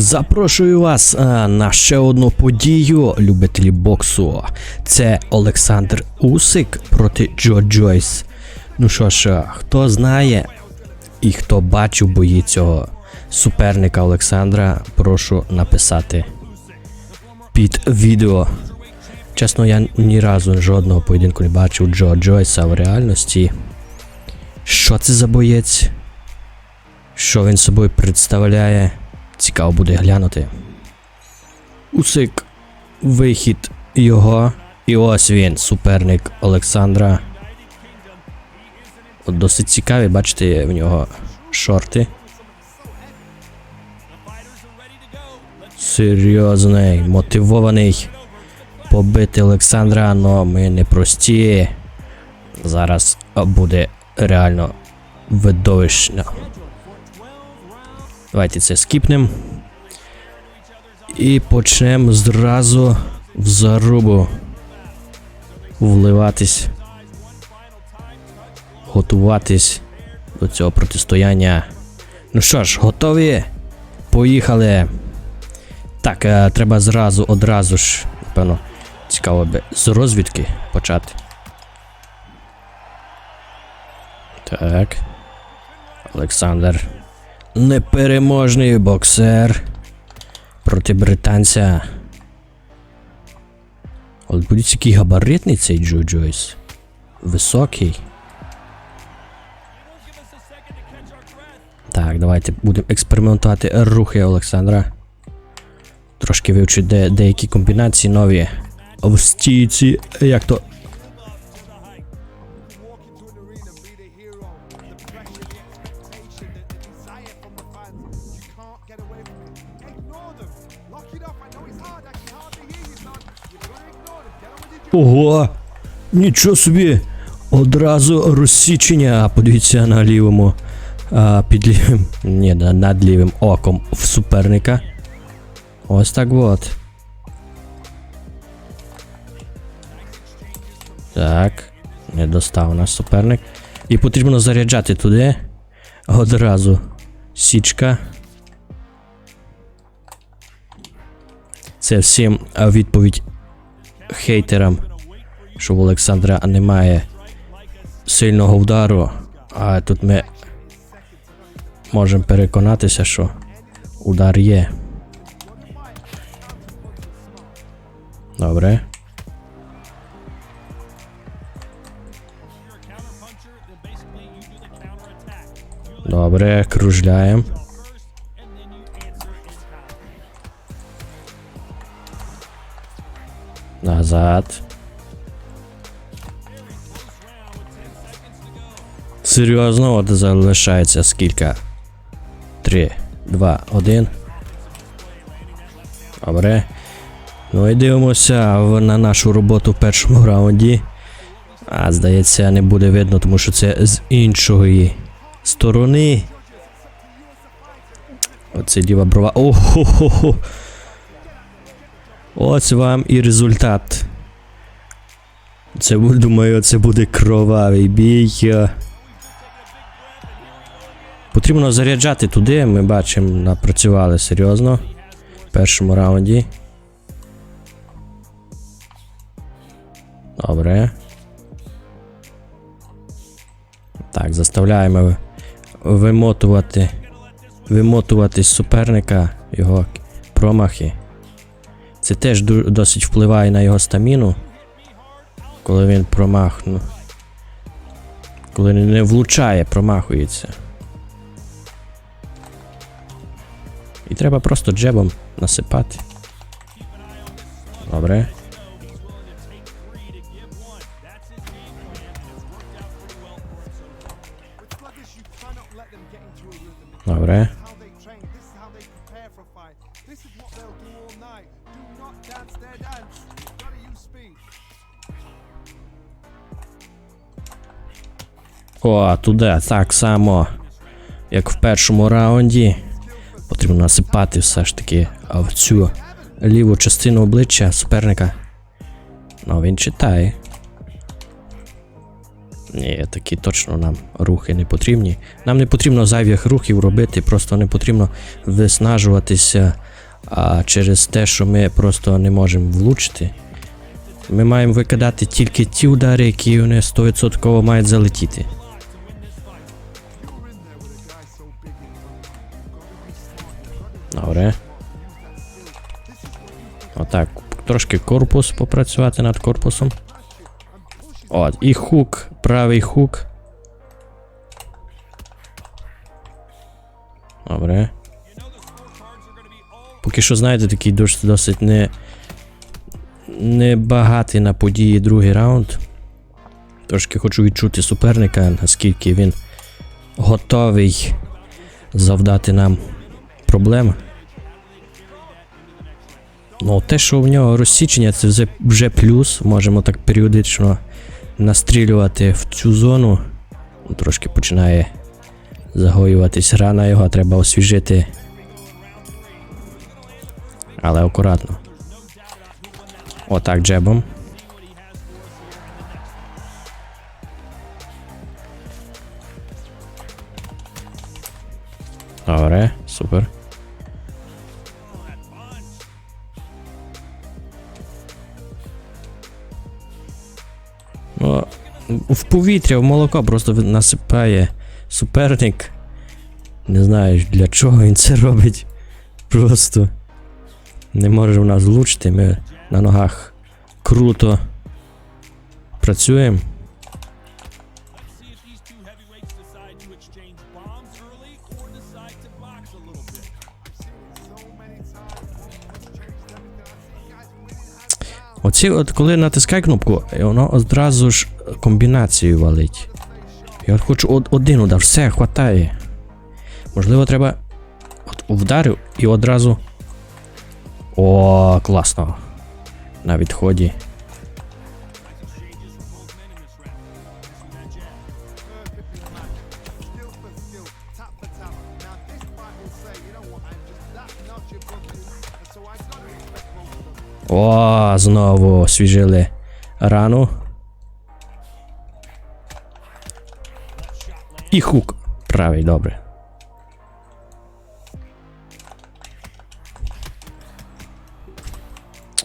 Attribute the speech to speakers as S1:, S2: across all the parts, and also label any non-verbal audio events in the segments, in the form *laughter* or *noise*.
S1: Запрошую вас на ще одну подію, любителі боксу. Це Олександр Усик проти Джо Джойс. Ну що ж, хто знає і хто бачив бої цього суперника Олександра, прошу написати під відео. Чесно, я ні разу жодного поєдинку не бачив Джо Джойса в реальності. Що це за боєць? Що він собою представляє? Цікаво буде глянути. Усик. Вихід його. І ось він, суперник Олександра. От досить цікаві, бачите, в нього шорти. Серйозний, мотивований побити Олександра, але ми не прості. Зараз буде реально видовищно. Давайте це скіпнем. І почнемо зразу в зарубу вливатись. Готуватись до цього протистояння. Ну що ж, готові? Поїхали. Так, е, треба зразу, одразу ж, напевно, цікаво би з розвідки почати. Так. Олександр. Непереможний боксер проти британця. От будь який габаритний цей Джо Джойс. Високий. Так, давайте будемо експериментувати рухи Олександра. Трошки вивчити де, деякі комбінації нові. В стійці, як то. Ого! Нічого собі! Одразу розсічення. Подивіться на лівому. А, під лівим. Ні, над лівим оком в суперника. Ось так от. Так. Не достав наш суперник. І потрібно заряджати туди. Одразу. Січка. Це всім відповідь хейтерам, що в Олександра немає сильного вдару. А тут ми можемо переконатися, що удар є. Добре. Добре, кружляємо. Назад. Серйозно, от залишається скільки? Три, два, один. Добре. Ну і дивимося на нашу роботу в першому раунді. А, здається, не буде видно, тому що це з іншої сторони. Оце ліва брова. Охо-хо-хо. Ось вам і результат. Це думаю, це буде кровавий бій. Потрібно заряджати туди, ми бачимо, напрацювали серйозно в першому раунді. Добре. Так, заставляємо вимотувати. Вимотувати з суперника його промахи. Це теж досить впливає на його стаміну. Коли він промахну. Коли не влучає, промахується. І треба просто джебом насипати. Добре. Добре. О, туди так само, як в першому раунді. Потрібно насипати все ж таки в цю ліву частину обличчя суперника. Ну, він читає. Ні, такі точно нам рухи не потрібні. Нам не потрібно зайвих рухів робити, просто не потрібно виснажуватися А через те, що ми просто не можемо влучити, ми маємо викидати тільки ті удари, які вони 100% мають залетіти. Добре. Отак. Трошки корпус попрацювати над корпусом. От, і хук, правий хук. Добре. Поки що, знаєте, такий дос- досить не. Не багатий на події другий раунд. Трошки хочу відчути суперника, наскільки він готовий завдати нам проблем. Ну, те, що в нього розсічення, це вже, вже плюс. Можемо так періодично настрілювати в цю зону. Ну, Трошки починає загоюватись рана, його треба освіжити. Але акуратно. Отак джебом. Добре, супер. В повітря, в молоко просто насипає суперник. Не знаю для чого він це робить. Просто не може в нас влучити. Ми на ногах круто працюємо. Оці, от коли натискай кнопку, воно одразу ж комбінацію валить. Я от хочу од- один удар, все, хватає. Можливо, треба. От вдарив і одразу. О, класно. На відході. О, знову освіжили рану. І хук. Правий, добре.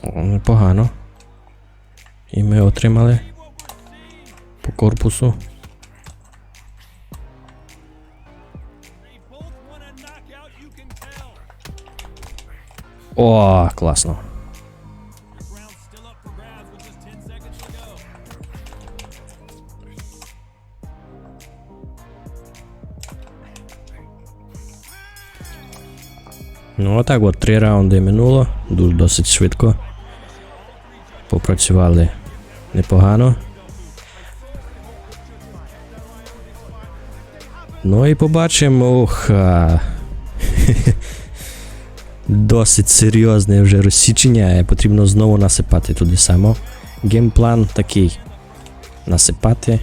S1: О, непогано. І ми отримали по корпусу.
S2: They both
S1: Отак от три раунди минуло. Дуже досить швидко. Попрацювали непогано. Ну і побачимо. А, *laughs* Досить серйозне вже розсічення. Потрібно знову насипати туди само. Геймплан такий. Насипати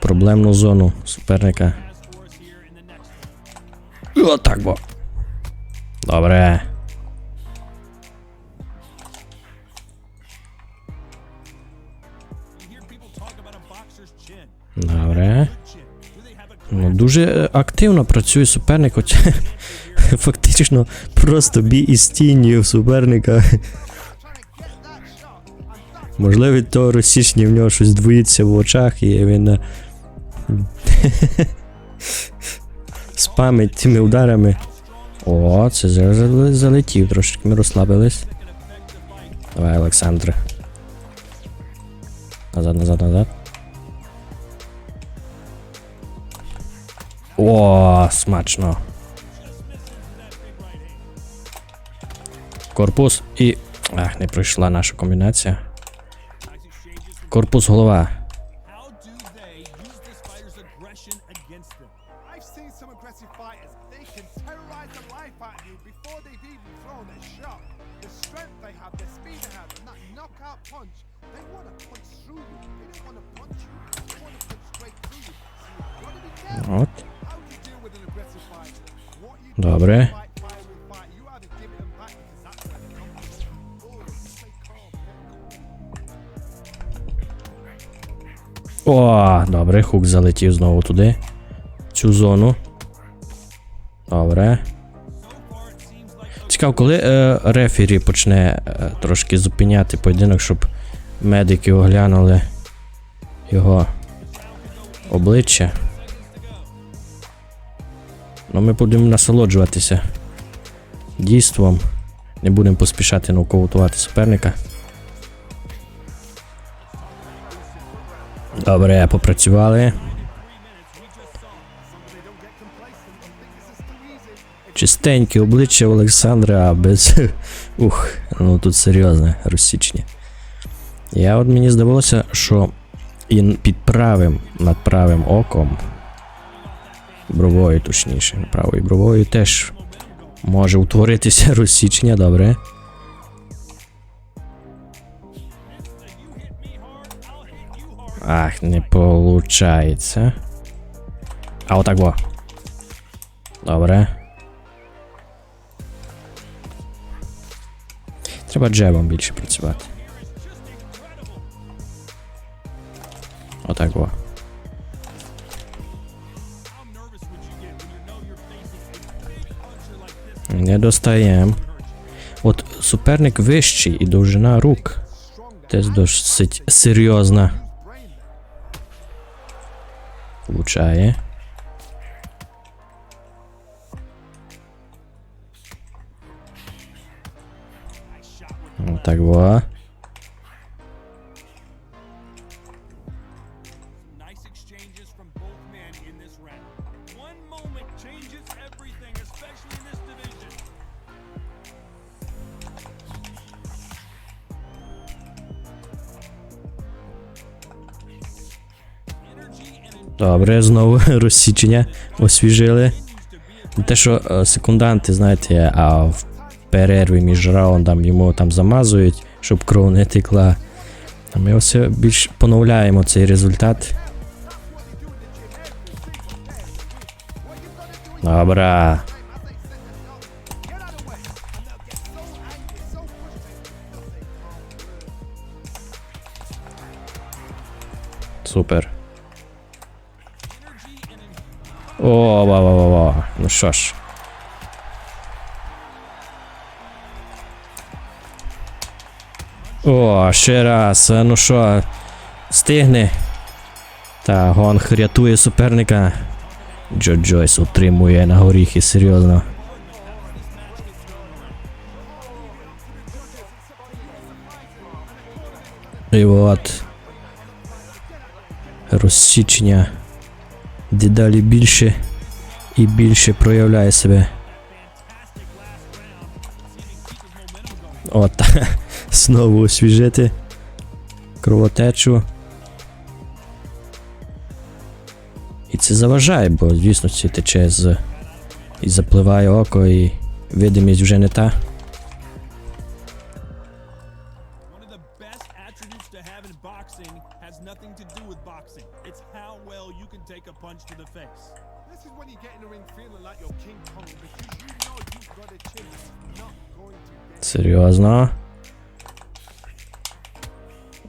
S1: проблемну зону суперника. Отак бо. Добре.
S2: A
S1: Ну, дуже активно працює суперник, хоч фактично просто бій із тінню суперника. Можливо, того розсічення в нього щось двоїться в очах, і він спамить цими ударами. О, це зараз залетів, трошки ми розслабились. Давай, Олександр. Назад, назад, назад. О, смачно. Корпус і. Ах, не пройшла наша комбінація. Корпус голова.
S3: Stay calm.
S1: О, добре, хук залетів знову туди. Цю зону. Добре. Цікаво, коли е, рефері почне е, трошки зупиняти поєдинок, щоб медики оглянули його обличчя. Ну, ми будемо насолоджуватися дійством. Не будемо поспішати нокаутувати суперника. Добре, попрацювали. Чистеньке обличчя Олександра, без. *laughs* Ух, ну тут серйозне розсічення. Я от мені здавалося, що і під правим, над правим оком, бровою точніше, правою бровою теж може утворитися *laughs* розсічення, добре. Ах, не получається. А отак во. Добре. Треба джебом більше працювати. Отак во. Не достаєм. От суперник вищий і довжина рук. Теж досить серйозна. Влучає. Так во. Добре, знову *laughs* розсічення освіжили. Те, що е, секунданти, знаєте, а в перерві між раундом йому там замазують, щоб кров не текла. А ми ось більш поновляємо цей результат. Добре. Супер. О, ва ва ва ва Ну що ж. О, ще раз. Ну що, стигне. Та Гонг рятує суперника. Джо Джойс утримує на горіхи, серйозно. І от. Розсічення дедалі більше і більше проявляє себе. От, *laughs* знову освіжити кровотечу. І це заважає, бо звісно це тече з. І запливає око, і видимість вже не та.
S2: best attributes to have in boxing has nothing to do with boxing. It's how well you can take a punch to the face.
S3: This is when you get in the ring feeling like you're King Kong because you know you've got a chin that's not going to get
S1: Серйозно.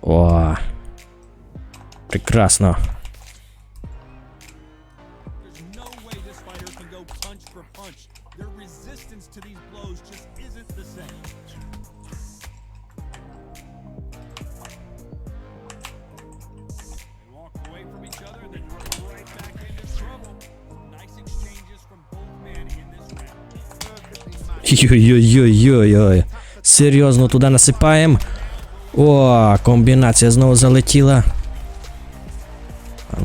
S1: О. Прекрасно.
S2: Round.
S1: Йой-йой-йой-йой. Серйозно туди насипаємо. О, комбінація знову залетіла.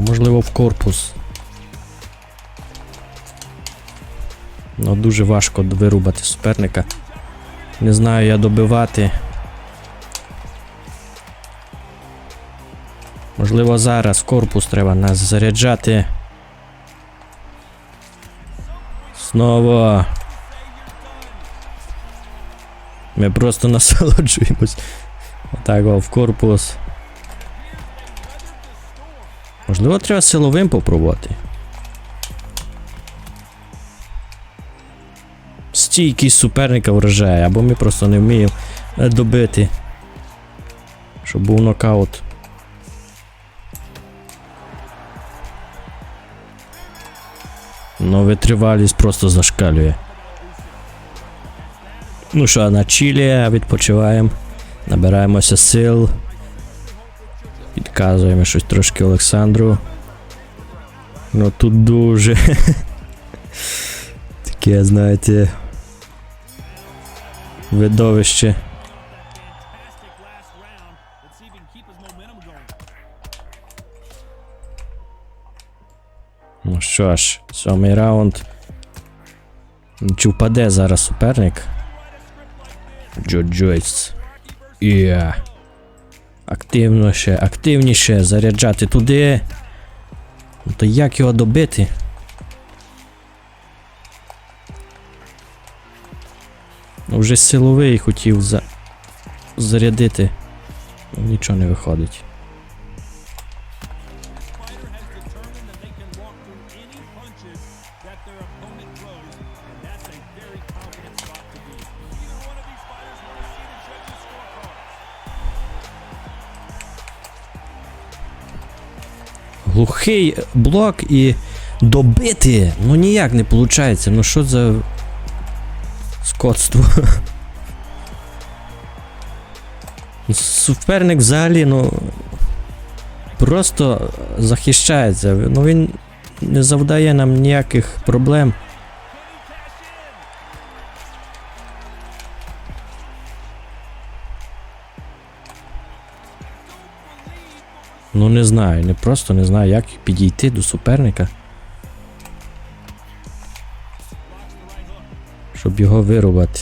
S1: Можливо, в корпус. Ну, дуже важко вирубати суперника. Не знаю, я добивати. Можливо, зараз корпус треба нас заряджати. Знову. Ми просто *laughs* насолоджуємось. Отак в корпус. Можливо, треба силовим попробувати. Стійкість суперника вражає, або ми просто не вміємо е, добити. Щоб був нокаут. Ну, витривалість просто зашкалює. Ну що, на чилі відпочиваємо, набираємося сил. Підказуємо щось трошки Олександру. Ну тут дуже. *laughs* Таке, знаєте. Видовище. Ну що ж, сьомий раунд. Чи впаде зараз суперник? Джо Джойс. Є. Активніше, активніше заряджати туди. Ну то як його добити? Ну, Вже силовий хотів за... зарядити. Нічого не виходить. Глухий блок і добити. Ну ніяк не виходить. Ну що за скотство? Суперник взагалі, ну. Просто захищається. Ну він не завдає нам ніяких проблем. Ну не знаю, не просто не знаю, як підійти до суперника. Щоб його вирубати.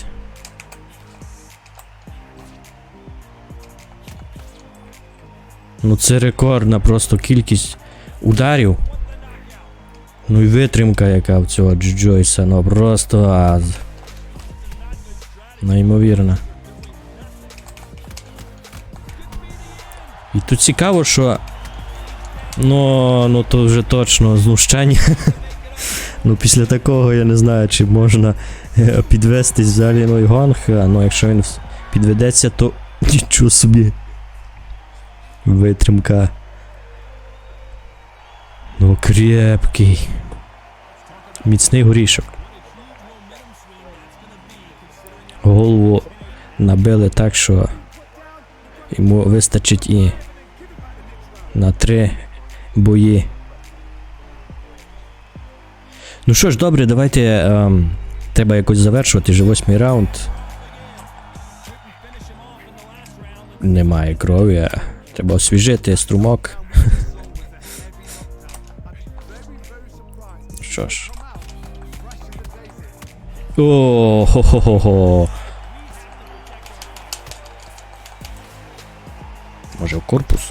S1: Ну це рекордна просто кількість ударів. Ну і витримка, яка в цього Дж- Джойса, ну просто аз. Неймовірно. І тут цікаво, що. Ну, ну то вже точно знущання. *laughs* ну, після такого я не знаю, чи можна е, підвестись взагалі ну, а ну якщо він підведеться, то *laughs* нічого собі. Витримка. Ну, крепкий. Міцний горішок. Голову набили так, що йому вистачить і на три бої. Ну що ж, добре, давайте. Ем, треба якось завершувати вже восьмий раунд. Немає крові. Треба освіжити струмок. *laughs* Що ж. О, хо-хо-хо-хо. Може в корпус?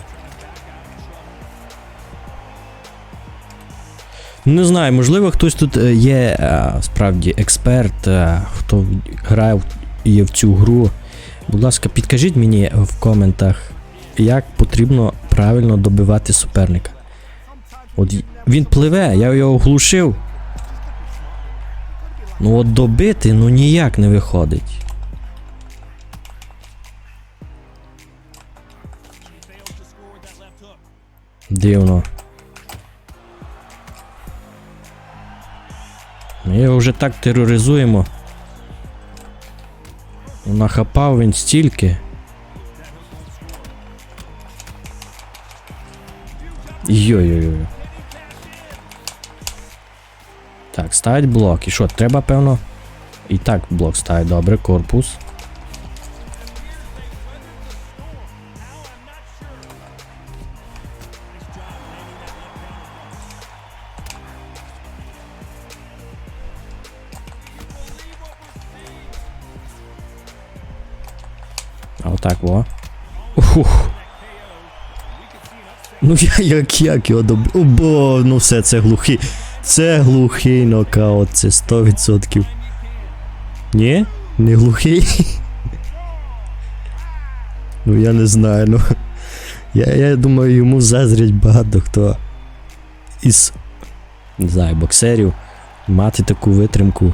S1: Не знаю, можливо, хтось тут е, є е, справді експерт, е, хто грає в- цю гру. Будь ласка, підкажіть мені в коментах, як потрібно правильно добивати суперника. От він пливе, я його глушив. Ну от добити ну ніяк не виходить. Дивно. Ми його вже так тероризуємо. Нахапав він стільки. Йо-йо-йо. Так, ставить блок. І що, треба, певно. І так блок ставить. Добре, корпус. Отак, во. Ух. Ну я як як його доб... О, бо, ну все, це глухий. Це глухий нокаут, це 100%. Ні? Не глухий? *laughs* Ну я не знаю, ну. Я, я думаю, йому заздрять багато хто із не знаю, боксерів мати таку витримку.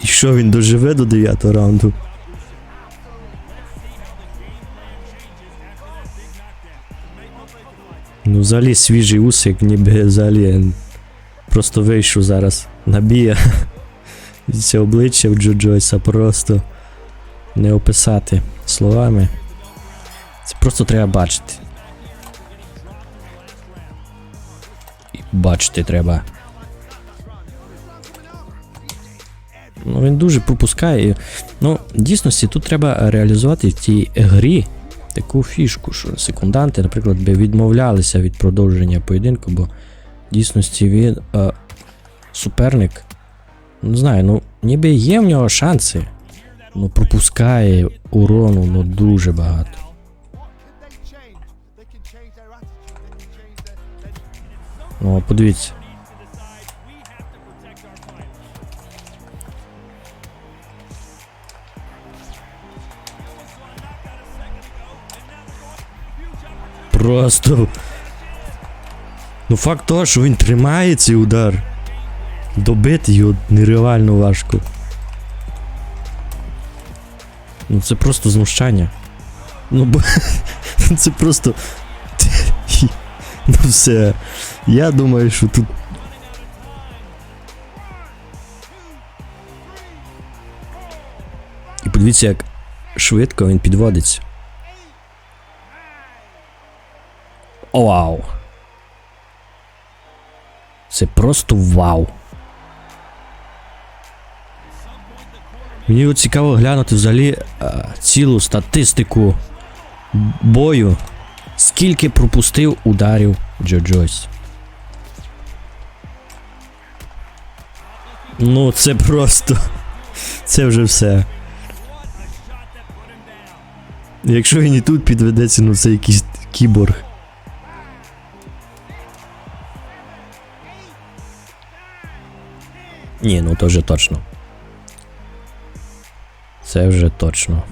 S1: І що він доживе до 9 раунду? Ну, взагалі свіжий усик, ніби взагалі просто вийшов зараз. Набіє. *laughs* Це обличчя в Джо Джойса просто не описати словами. Це просто треба бачити. І бачити треба. Ну, він дуже пропускає. Ну, дійсності тут треба реалізувати в цій грі таку фішку, що секунданти, наприклад, би відмовлялися від продовження поєдинку, бо в дійсності він е, суперник. Не знаю, ну ніби є в нього шанси. Ну пропускає урону ну дуже багато.
S3: What can
S1: Просто. Ну, факт того, що він тримає цей удар. Добити його нереально важко. Ну це просто знущання. Ну бо *laughs* це просто. Ну все. Я думаю, що тут. І подивіться, як швидко він підводиться. Вау. Це просто вау. Мені цікаво глянути взагалі е, цілу статистику бою. Скільки пропустив ударів Джо Джойс. Ну, це просто. *laughs* Це вже все. Якщо він і тут підведеться, ну це якийсь кіборг. Ні, ну то вже точно. Це вже точно.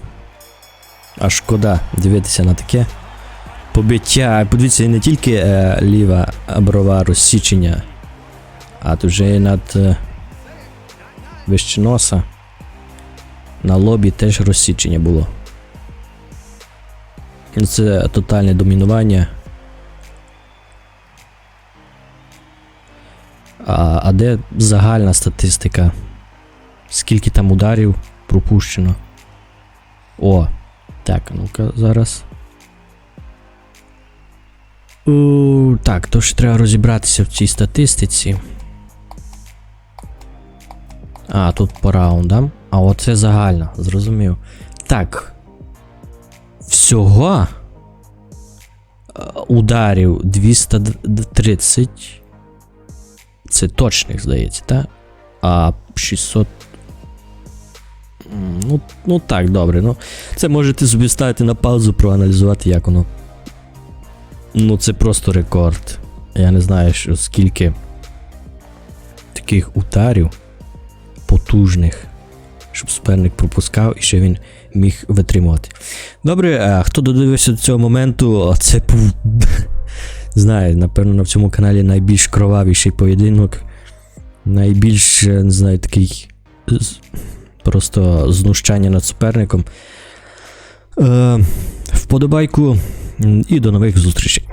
S1: А шкода дивитися на таке побиття. Подивіться, не тільки е, ліва брова розсічення, а тут вже і над е, вище носа. На лобі теж розсічення було. Це тотальне домінування. А, а де загальна статистика? Скільки там ударів пропущено? О, так, ну-ка зараз. У, так, то ж треба розібратися в цій статистиці. А, тут по раундам. А оце загальна, зрозумів. Так. Всього е, ударів 230. Це точних, здається, так? А 600. Ну, ну так, добре. Ну, це можете собі ставити на паузу, проаналізувати, як воно. Ну, це просто рекорд. Я не знаю, що скільки таких ударів потужних, щоб суперник пропускав і ще він міг витримувати. Добре, а хто додивився до цього моменту, це був. *laughs* Знаю, напевно, на цьому каналі найбільш кровавіший поєдинок. Найбільш, е, не знаю, такий. Просто знущання над суперником. Е, вподобайку і до нових зустрічей.